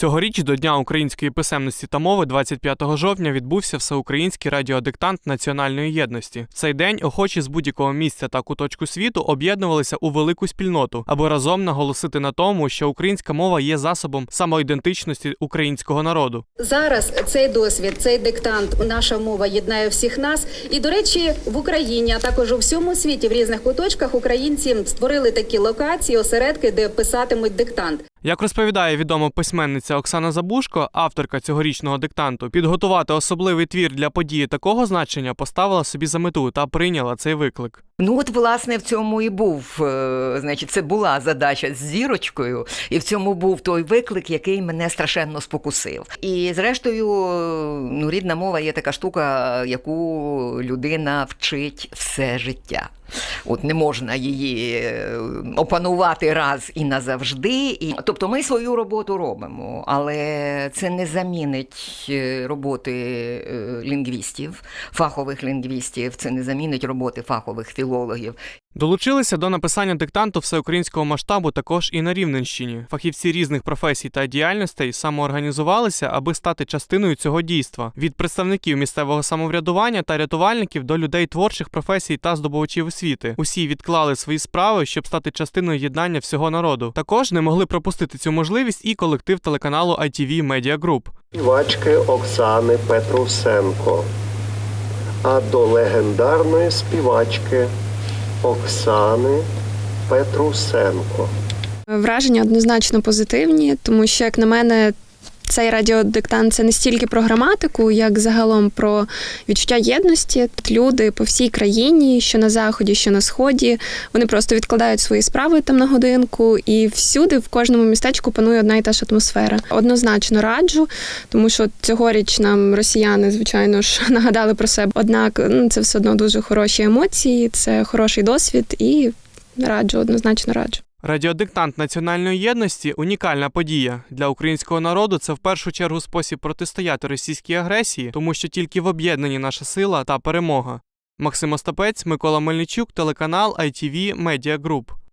Цьогоріч до Дня української писемності та мови 25 жовтня відбувся всеукраїнський радіодиктант національної єдності. В цей день охочі з будь-якого місця та куточку світу об'єднувалися у велику спільноту, аби разом наголосити на тому, що українська мова є засобом самоідентичності українського народу. Зараз цей досвід, цей диктант, наша мова єднає всіх нас. І до речі, в Україні, а також у всьому світі, в різних куточках українці створили такі локації, осередки, де писатимуть диктант. Як розповідає відома письменниця Оксана Забушко, авторка цьогорічного диктанту, підготувати особливий твір для події такого значення поставила собі за мету та прийняла цей виклик. Ну от власне в цьому і був. е, Значить, це була задача з зірочкою, і в цьому був той виклик, який мене страшенно спокусив. І зрештою, ну, рідна мова є така штука, яку людина вчить все життя. От не можна її е, опанувати раз і назавжди. І... Тобто ми свою роботу робимо, але це не замінить е, роботи лінгвістів, фахових лінгвістів, це не замінить роботи фахових філологів. Долучилися до написання диктанту всеукраїнського масштабу також і на Рівненщині. Фахівці різних професій та діяльностей самоорганізувалися, аби стати частиною цього дійства від представників місцевого самоврядування та рятувальників до людей творчих професій та здобувачів освіти. Усі відклали свої справи, щоб стати частиною єднання всього народу. Також не могли пропустити цю можливість і колектив телеканалу ITV Media Group. співачки Оксани Петрусенко, а до легендарної співачки Оксани Петрусенко. Враження однозначно позитивні, тому що, як на мене, цей радіодиктант це не стільки про граматику, як загалом про відчуття єдності. Тут люди по всій країні, що на заході, що на сході, вони просто відкладають свої справи там на годинку, і всюди, в кожному містечку панує одна і та ж атмосфера. Однозначно раджу, тому що цьогоріч нам росіяни, звичайно ж, нагадали про себе. Однак ну, це все одно дуже хороші емоції, це хороший досвід, і раджу, однозначно раджу. Радіодиктант національної єдності унікальна подія для українського народу. Це в першу чергу спосіб протистояти російській агресії, тому що тільки в об'єднанні наша сила та перемога. Максим Остапець, Микола Мельничук, телеканал ITV Media Group.